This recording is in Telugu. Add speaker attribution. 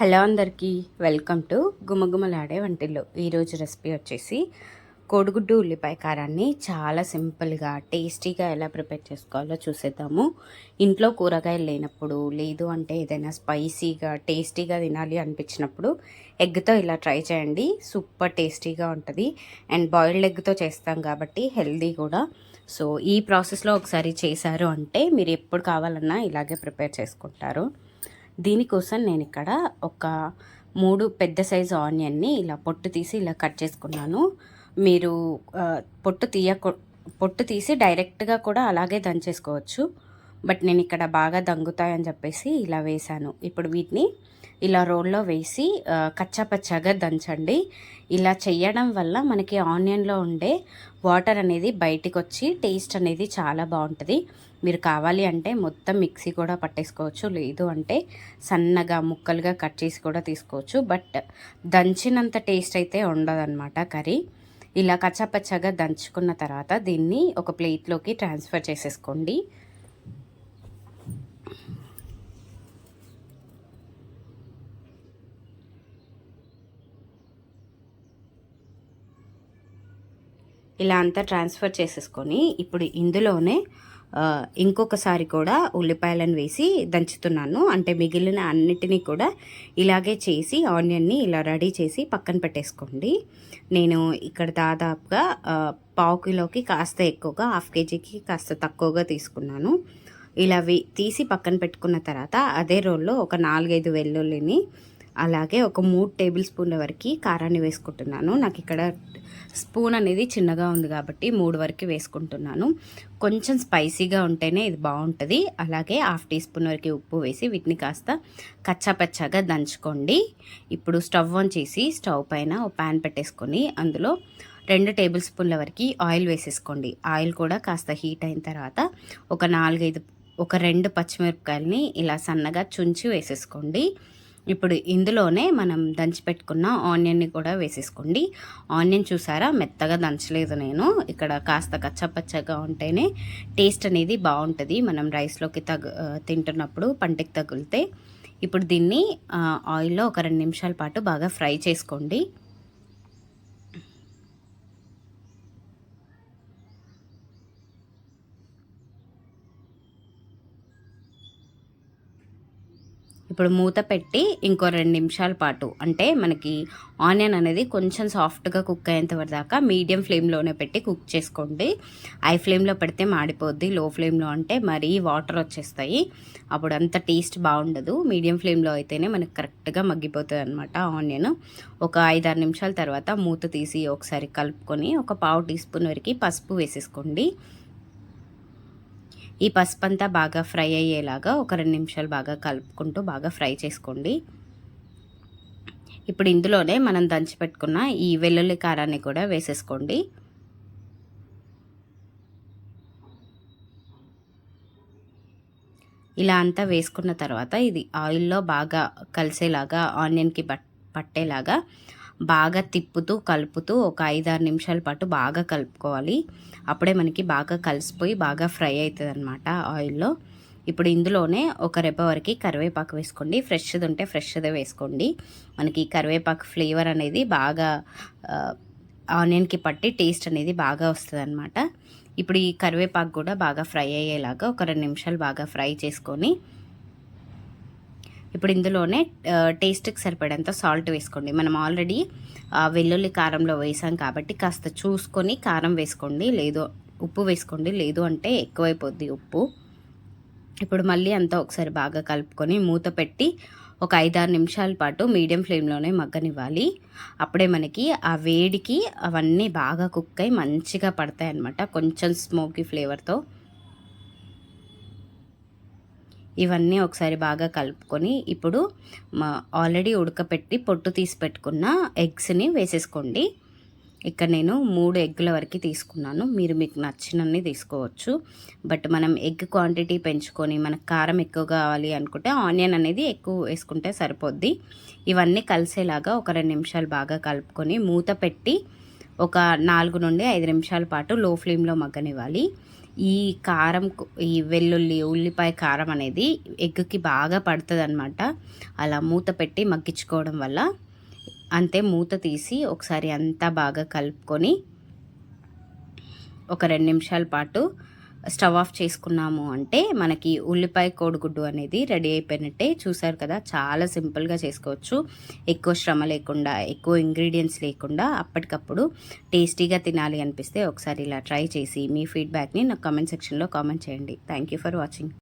Speaker 1: హలో అందరికీ వెల్కమ్ టు గుమగుమలాడే వంటిల్లు. ఈరోజు రెసిపీ వచ్చేసి కోడిగుడ్డు ఉల్లిపాయ కారాన్ని చాలా సింపుల్గా టేస్టీగా ఎలా ప్రిపేర్ చేసుకోవాలో చూసేద్దాము. ఇంట్లో కూరగాయలు లేనప్పుడు లేదు అంటే ఏదైనా స్పైసీగా టేస్టీగా తినాలి అనిపించినప్పుడు ఎగ్తో ఇలా ట్రై చేయండి. సూపర్ టేస్టీగా ఉంటుంది. అండ్ బాయిల్డ్ ఎగ్తో చేస్తాం కాబట్టి హెల్దీ కూడా. సో ఈ ప్రాసెస్లో ఒకసారి చేశారు అంటే మీరు ఎప్పుడు కావాలన్నా ఇలాగే ప్రిపేర్ చేసుకుంటారు. దీనికోసం నేను ఇక్కడ ఒక మూడు పెద్ద సైజు ఆనియన్ని ఇలా పొట్టు తీసి ఇలా కట్ చేసుకున్నాను. మీరు పొట్టు తీయకు పొట్టు తీసి డైరెక్ట్గా కూడా అలాగే దంచేసుకోవచ్చు. బట్ నేను ఇక్కడ బాగా దంగుతాయని చెప్పేసి ఇలా వేశాను. ఇప్పుడు వీటిని ఇలా రోల్లో వేసి కచ్చాపచ్చాగా దంచండి. ఇలా చేయడం వల్ల మనకి ఆనియన్లో ఉండే వాటర్ అనేది బయటికి వచ్చి టేస్ట్ అనేది చాలా బాగుంటుంది. మీరు కావాలి అంటే మొత్తం మిక్సీ కూడా పట్టేసుకోవచ్చు. లేదు అంటే సన్నగా ముక్కలుగా కట్ చేసి కూడా తీసుకోవచ్చు. బట్ దంచినంత టేస్ట్ అయితే ఉండదన్నమాట కర్రీ. ఇలా కచ్చాపచ్చాగా దంచుకున్న తర్వాత దీన్ని ఒక ప్లేట్లోకి ట్రాన్స్ఫర్ చేసేసుకోండి. ఇలా అంతా ట్రాన్స్ఫర్ చేసేసుకొని ఇప్పుడు ఇందులోనే ఇంకొకసారి కూడా ఉల్లిపాయలను వేసి దంచుతున్నాను. అంటే మిగిలిన అన్నిటినీ కూడా ఇలాగే చేసి ఆనియన్ని ఇలా రెడీ చేసి పక్కన పెట్టేసుకోండి. నేను ఇక్కడ దాదాపుగా పావు కిలోకి కాస్త ఎక్కువగా హాఫ్ కేజీకి కాస్త తక్కువగా తీసుకున్నాను. ఇలా తీసి పక్కన పెట్టుకున్న తర్వాత అదే రోల్లో ఒక నాలుగైదు వెల్లుల్లిని అలాగే ఒక మూడు టేబుల్ స్పూన్ల వరకు కారాన్ని వేసుకుంటున్నాను. నాకు ఇక్కడ స్పూన్ అనేది చిన్నగా ఉంది కాబట్టి మూడు వరకు వేసుకుంటున్నాను. కొంచెం స్పైసీగా ఉంటేనే ఇది బాగుంటుంది. అలాగే హాఫ్ టీ స్పూన్ వరకు ఉప్పు వేసి వీటిని కాస్త కచ్చాపచ్చాగా దంచుకోండి. ఇప్పుడు స్టవ్ ఆన్ చేసి స్టవ్ పైన ఒక ప్యాన్ పెట్టేసుకొని అందులో రెండు టేబుల్ స్పూన్ల వరకు ఆయిల్ వేసేసుకోండి. ఆయిల్ కూడా కాస్త హీట్ అయిన తర్వాత ఒక నాలుగైదు ఒక రెండు పచ్చిమిరపకాయలని ఇలా సన్నగా చుంచి వేసేసుకోండి. ఇప్పుడు ఇందులోనే మనం దంచి పెట్టుకున్న ఆనియన్ని కూడా వేసేసుకోండి. ఆనియన్ చూసారా? మెత్తగా దంచలేదు నేను. ఇక్కడ కాస్త కచ్చపచ్చగా ఉంటేనే టేస్ట్ అనేది బాగుంటుంది. మనం రైస్లోకి తగు తింటున్నప్పుడు పంటకి తగిలితే. ఇప్పుడు దీన్ని ఆయిల్లో ఒక రెండు నిమిషాల పాటు బాగా ఫ్రై చేసుకోండి. ఇప్పుడు మూత పెట్టి ఇంకో రెండు నిమిషాల పాటు అంటే మనకి ఆనియన్ అనేది కొంచెం సాఫ్ట్గా కుక్ అయ్యేంత దాకా మీడియం ఫ్లేమ్లోనే పెట్టి కుక్ చేసుకోండి. హై ఫ్లేమ్లో పెడితే మాడిపోద్ది లో ఫ్లేమ్లో అంటే మరీ వాటర్ వచ్చేస్తాయి. అప్పుడు అంత టేస్ట్ బాగుండదు. మీడియం ఫ్లేమ్లో అయితేనే మనకి కరెక్ట్గా మగ్గిపోతుంది అనమాట ఆనియన్. ఒక ఐదారు నిమిషాల తర్వాత మూత తీసి ఒకసారి కలుపుకొని ఒక పావు టీ స్పూన్ వరకు పసుపు వేసేసుకోండి. ఈ పసుపు అంతా బాగా ఫ్రై అయ్యేలాగా ఒక రెండు నిమిషాలు బాగా కలుపుకుంటూ బాగా ఫ్రై చేసుకోండి. ఇప్పుడు ఇందులోనే మనం దంచి పెట్టుకున్న ఈ వెల్లుల్లి కారాన్ని కూడా వేసేసుకోండి. ఇలా అంతా వేసుకున్న తర్వాత ఇది ఆయిల్లో బాగా కలిసేలాగా ఆనియన్కి పట్టేలాగా బాగా తిప్పుతూ కలుపుతూ ఒక ఐదారు నిమిషాల పాటు బాగా కలుపుకోవాలి. అప్పుడే మనకి బాగా కలిసిపోయి బాగా ఫ్రై అవుతుంది అనమాట ఆయిల్లో. ఇప్పుడు ఇందులోనే ఒక రెప్ప వరకు కరివేపాకు వేసుకోండి. ఫ్రెష్ది ఉంటే ఫ్రెష్దే వేసుకోండి. మనకి కరివేపాకు ఫ్లేవర్ అనేది బాగా ఆనియన్కి పట్టి టేస్ట్ అనేది బాగా వస్తుంది అనమాట ఇప్పుడు ఈ కరివేపాకు కూడా బాగా ఫ్రై అయ్యేలాగా ఒక రెండు నిమిషాలు బాగా ఫ్రై చేసుకొని ఇప్పుడు ఇందులోనే టేస్ట్కి సరిపడేంత సాల్ట్ వేసుకోండి. మనం ఆల్రెడీ వెల్లుల్లి కారంలో వేసాం కాబట్టి కాస్త చూసుకొని కారం వేసుకోండి. లేదు ఉప్పు వేసుకోండి. లేదు అంటే ఎక్కువైపోద్ది ఉప్పు. ఇప్పుడు మళ్ళీ అంతా ఒకసారి బాగా కలుపుకొని మూత పెట్టి ఒక ఐదారు నిమిషాల పాటు మీడియం ఫ్లేమ్లోనే మగ్గనివ్వాలి. అప్పుడే మనకి ఆ వేడికి అవన్నీ బాగా కుక్ అయి మంచిగా పడతాయి అన్నమాట కొంచెం స్మోకీ ఫ్లేవర్తో. ఇవన్నీ ఒకసారి బాగా కలుపుకొని ఇప్పుడు ఆల్రెడీ ఉడకపెట్టి పొట్టు తీసి పెట్టుకున్న ఎగ్స్ని వేసేసుకోండి. ఇక్కడ నేను మూడు ఎగ్గుల వరకు తీసుకున్నాను. మీరు మీకు నచ్చినన్ని తీసుకోవచ్చు. బట్ మనం ఎగ్ క్వాంటిటీ పెంచుకొని మనకు కారం ఎక్కువ కావాలి అనుకుంటే ఆనియన్ అనేది ఎక్కువ వేసుకుంటే సరిపోద్ది. ఇవన్నీ కలిసేలాగా ఒక రెండు నిమిషాలు బాగా కలుపుకొని మూత పెట్టి ఒక నాలుగు నుండి ఐదు నిమిషాల పాటు లో ఫ్లేమ్లో మగ్గనివ్వాలి. ఈ కారం ఈ వెల్లుల్లి ఉల్లిపాయ కారం అనేది ఎగ్కి బాగా పడుతుంది అనమాట అలా మూత పెట్టి మగ్గించుకోవడం వల్ల అంతే మూత తీసి ఒకసారి అంతా బాగా కలుపుకొని ఒక రెండు నిమిషాల పాటు స్టవ్ ఆఫ్ చేసుకున్నాము అంటే మనకి ఉల్లిపాయ కోడిగుడ్డు అనేది రెడీ అయిపోయినట్టే చూసారు కదా. చాలా సింపుల్గా చేసుకోవచ్చు. ఎక్కువ శ్రమ లేకుండా ఎక్కువ ఇంగ్రీడియంట్స్ లేకుండా అప్పటికప్పుడు టేస్టీగా తినాలి అనిపిస్తే ఒకసారి ఇలా ట్రై చేసి మీ ఫీడ్బ్యాక్ని నాకు కామెంట్ సెక్షన్లో కామెంట్ చేయండి. Thank you for watching